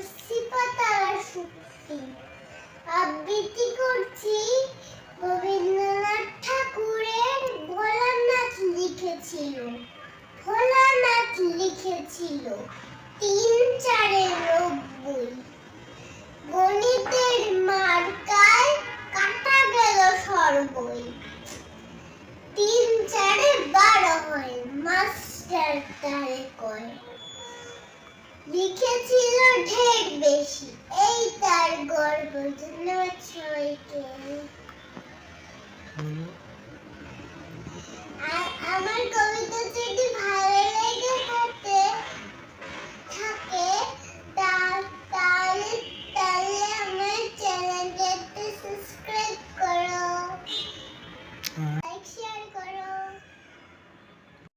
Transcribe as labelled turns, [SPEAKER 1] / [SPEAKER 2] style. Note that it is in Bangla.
[SPEAKER 1] আবৃত্তি আবৃত্তি করছি রবীন্দ্রনাথ ঠাকুরের ভোলানাথ লিখেছিল। ভোলানাথ লিখেছিল তিন চারে নব্বই গণিতের মার্কায় কাটা গেল সর্বই। তিন চারে বারো হয়, মাস্টার তারে কয়। লিখেছিল ঢেক বেশি। এই তার গর্ব ধন্যবাদ সবাইকে আমার কবিতা যদি ভালো লেগে থাকে থাকে তাহলে তাহলে আমার চ্যানেলটাকে সাবস্ক্রাইব করো। হ্যাঁ।